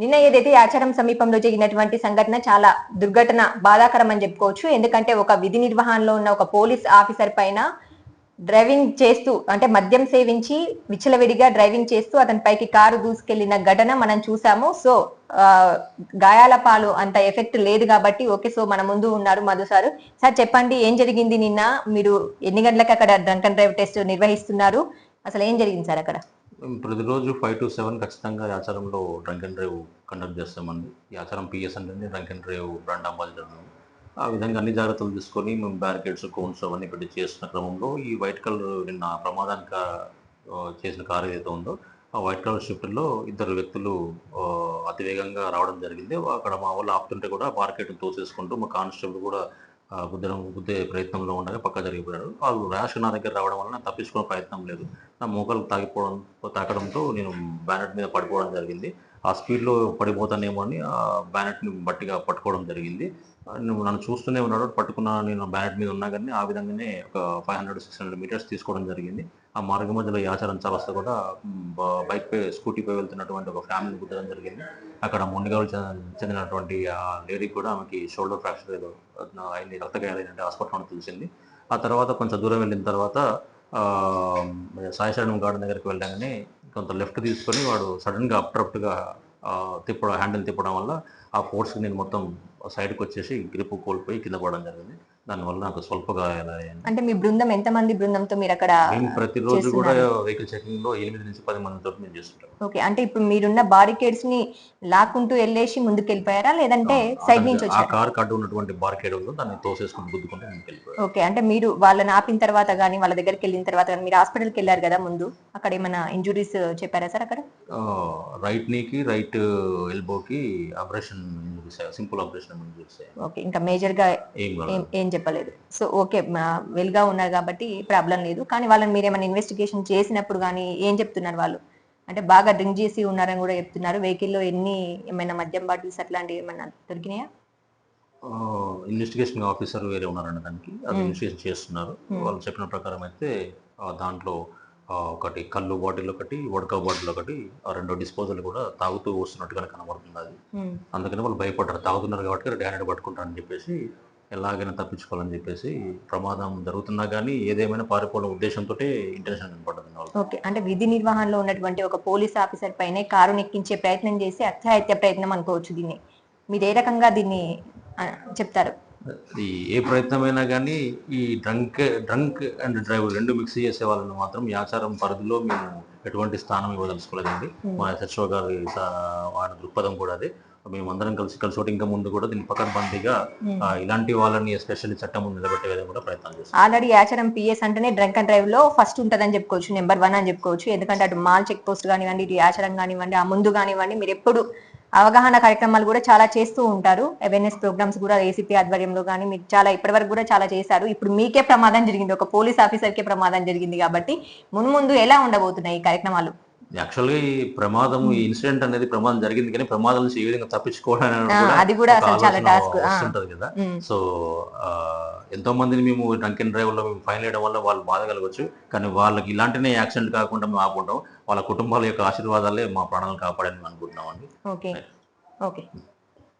నిన్న ఏదైతే ఆచారం సమీపంలో జరిగినటువంటి సంఘటన చాలా దుర్ఘటన బాధాకరం అని చెప్పుకోవచ్చు. ఎందుకంటే ఒక విధి నిర్వహణలో ఉన్న ఒక పోలీస్ ఆఫీసర్ పైన డ్రైవింగ్ చేస్తూ అంటే మద్యం సేవించి విచ్చలవిడిగా డ్రైవింగ్ చేస్తూ అతని పైకి కారు దూసుకెళ్ళిన ఘటన మనం చూసాము. సో గాయాల పాలు అంత ఎఫెక్ట్ లేదు కాబట్టి ఓకే సో మన ముందు ఉన్నారు మధు సార్. సార్ చెప్పండి ఏం జరిగింది నిన్న? మీరు ఎన్ని గంటలకు అక్కడ డ్రంక్ అండ్ డ్రైవ్ టెస్ట్ నిర్వహిస్తున్నారు? అసలు ఏం జరిగింది సార్ అక్కడ? ప్రతిరోజు ఫైవ్ టు సెవెన్ ఖచ్చితంగా ఈ ఆచారంలో డ్రంక్ అండ్ డ్రైవ్ కండక్ట్ చేస్తామండి. ఈ ఆచారం పిఎస్ అంటే drunk and drive brand ambassador ఆ విధంగా అన్ని జాగ్రత్తలు తీసుకొని మేము బ్యారికేడ్స్ కోన్స్ అవన్నీ పెట్టి చేస్తున్న క్రమంలో ఈ వైట్ కలర్ నిన్న ప్రమాదానికి చేసిన కారు ఏదైతే ఉందో ఆ వైట్ కలర్ షిఫ్ట్లో ఇద్దరు వ్యక్తులు అతివేగంగా రావడం జరిగింది. అక్కడ మా వాళ్ళు ఆపుతుంటే కూడా మార్కెట్ని తోసేసుకుంటూ మా కానిస్టేబుల్ కూడా గుద్దడం గుద్దే ప్రయత్నంలో ఉండగా పక్క జరిగిపోయాడు. వాళ్ళు ర్యాష్ నా దగ్గర రావడం వలన తప్పించుకునే ప్రయత్నం లేదు. నా మోకాలు తాగిపోవడం తాకడంతో నేను బ్యానెట్ మీద పడిపోవడం జరిగింది. ఆ స్పీడ్లో పడిపోతానేమో అని ఆ బ్యానెట్ని బట్టిగా పట్టుకోవడం జరిగింది. నన్ను చూస్తూనే ఉన్నాడు పట్టుకున్న నేను బ్యానెట్ మీద ఉన్నా కానీ ఆ విధంగానే ఒక five hundred six hundred metres తీసుకోవడం జరిగింది. ఆ మార్గ మధ్యలో ఆచారం చాలా వస్తే కూడా బైక్ పై స్కూటీ పై వెళ్తున్నటువంటి ఒక ఫ్యామిలీ గుద్దడం జరిగింది. అక్కడ ముందుగాలు చెందినటువంటి ఆ లేడీ కూడా ఆమెకి షోల్డర్ ఫ్రాక్చర్ ఏదో అయింది రక్తగాయాలైనట్టు హాస్పిటల్ తెలిసింది. ఆ తర్వాత కొంచెం దూరం వెళ్ళిన తర్వాత సాయిశరణం గార్డెన్ దగ్గరికి వెళ్ళగానే కొంత లెఫ్ట్ తీసుకొని వాడు సడన్గా అప్ట్రప్ట్గా తిప్పడం హ్యాండిల్ తిప్పడం వల్ల ఆ ఫోర్స్కి నేను మొత్తం సైడ్కి వచ్చేసి గ్రిప్ కోల్పోయి కింద పడడం జరిగింది. దానివల్ల నాకు స్వల్ప గాయాలయ్యాయి అంటే మీ బృందం ఎంత మంది బృందంతో మీరు అక్కడ మేము ప్రతిరోజు కూడా. వెహికల్ చెకింగ్లో ఎనిమిది నుంచి పది మందితో మేము చేస్తుంటాం. ఓకే అంటే ఇప్పుడు మీరున్న బారికేడ్స్ని లాక్కుంటూ వెళ్ళేసి ముందుకు వెళ్ళిపోయారా లేదంటే సైడ్ నుంచి ఆ కార్ కడ్డు ఉన్నటువంటి బార్కేడ్ ఉందో దాన్ని తోసేసుకుని గుద్దుకుంటూ ముందుకు వెళ్ళిపోయాం ఓకే అంటే మీరు వాళ్ళని ఆపిన తర్వాత కానీ వాళ్ళ దగ్గరికి వెళ్ళిన తర్వాత కానీ మీరు హాస్పిటల్కి వెళ్ళారు కదా ముందు? అక్కడ ఏమైనా ఇంజురీస్ చెప్పారా సార్ అక్కడ? రైట్ నీకి రైట్ ఎల్బోకి ఆపరేషన్ సింపుల్ ఆపరేషన్ ఓకే ఇంకా మేజర్గా ఏం ఏం చెప్పలేదు. సో ఓకే వెల్గా ఉన్నారు కాబట్టి ప్రాబ్లం లేదు. కానీ వాళ్ళని మీరు ఏమైనా ఇన్వెస్టిగేషన్ చేసినప్పుడు కానీ ఏం చెప్తున్నారు వాళ్ళు? అంటే బాగా డ్రింక్ చేసి ఉన్నారని కూడా చెప్తున్నారు. వెహికల్లో ఎన్ని ఏమైనా మద్యం బాటిల్స్ అట్లాంటివి ఏమైనా దొరికినాయా? ఇన్వెస్టిగేషన్ ఆఫీసర్ వేరే ఉన్నారండి దానికి. అది. ఇన్వెస్టిగేషన్ చేస్తున్నారు. వాళ్ళు చెప్పిన ప్రకారం అయితే దాంట్లో ఒకటి కళ్ళు బాటిల్ ఒకటి వడక బాటిల్ ఒకటి ఆ రెండో డిస్పోజల్ కూడా తాగుతూ వస్తున్నట్టుగా కనబడుతుంది అది. అందుకని వాళ్ళు భయపడ్డారు. తాగుతున్నారు కాబట్టి హ్యాండెడ్ పట్టుకుంటారని చెప్పేసి ఎలాగైనా తప్పించుకోవాలని చెప్పేసి ప్రమాదం జరుగుతున్నా కానీ ఏదేమైనా పారిపోవడం ఉద్దేశంతో ఇంటెన్షన్ కనపడ్డది వాళ్ళు ఓకే. అంటే విధి నిర్వహణలో ఉన్నటువంటి ఒక పోలీస్ ఆఫీసర్ పైనే కారు నెక్కించే ప్రయత్నం చేసి అత్యాహత్య ప్రయత్నం అనుకోవచ్చు దీన్ని. మీరు ఏ రకంగా దీన్ని చెప్తారు? ఏ ప్రయత్నమైనా కానీ ఈ డ్రంక్ డ్రంక్ అండ్ డ్రైవ్ రెండు మిక్స్ చేసే వాళ్ళని మాత్రం ఈ ఆచారం పరిధిలో మేము ఎటువంటి స్థానం ఇవ్వదలుచుకోలేదండి. మా హెచ్ఓ గారి ఆయన దృక్పథం కూడా అదే. మేము అందరం కలిసి కలిసి ఒకటి ఇంకా ముందు కూడా దీన్ని పకడ్బందీగా ఇలాంటి వాళ్ళని ఎస్పెషల్లీ చట్టం ముందు నిలబెట్టే విధంగా కూడా ప్రయత్నం చేస్తాం ఆల్రెడీ ఆచారం పిఎస్ అంటేనే డ్రంక్ అండ్ డ్రైవ్లో ఫస్ట్ ఉంటదని చెప్పుకోవచ్చు నెంబర్ వన్ అని చెప్పుకోవచ్చు. ఎందుకంటే అటు మాల్ చెక్ పోస్ట్ కానివ్వండి ఇటు ఆచారం కానివ్వండి ఆ ముందు కానివ్వండి మీరు ఎప్పుడు అవగాహన కార్యక్రమాలు కూడా చాలా చేస్తూ ఉంటారు. అవేర్నెస్ ప్రోగ్రామ్స్ కూడా ఏసీపీ ఆధ్వర్యంలో కానీ మీరు చాలా ఇప్పటివరకు కూడా చాలా చేశారు. ఇప్పుడు మీకే ప్రమాదం జరిగింది ఒక పోలీస్ ఆఫీసర్కే ప్రమాదం జరిగింది కాబట్టి మున్ముందు ఎలా ఉండబోతున్నాయి ఈ కార్యక్రమాలు? యాక్చువల్గా ఈ ప్రమాదం ఈ ఇన్సిడెంట్ అనేది ప్రమాదం జరిగింది కానీ ప్రమాదం నుంచి ఏ విధంగా తప్పించుకోవడం అనేది ఆ, కూడా వస్తుంటది కదా. సో ఎంతో మందిని మేము డ్రంక్ అండ్ డ్రైవ్లో మేము ఫైన్ వేయడం వల్ల వాళ్ళు బాధ కలగవచ్చు కానీ వాళ్ళకి ఇలాంటినే యాక్సిడెంట్ కాకుండా మేము ఆపుకుంటాం. వాళ్ళ కుటుంబాల యొక్క ఆశీర్వాదాలే మా ప్రాణాలను కాపాడని అనుకుంటున్నాం అండి. ఓకే. ఓకే.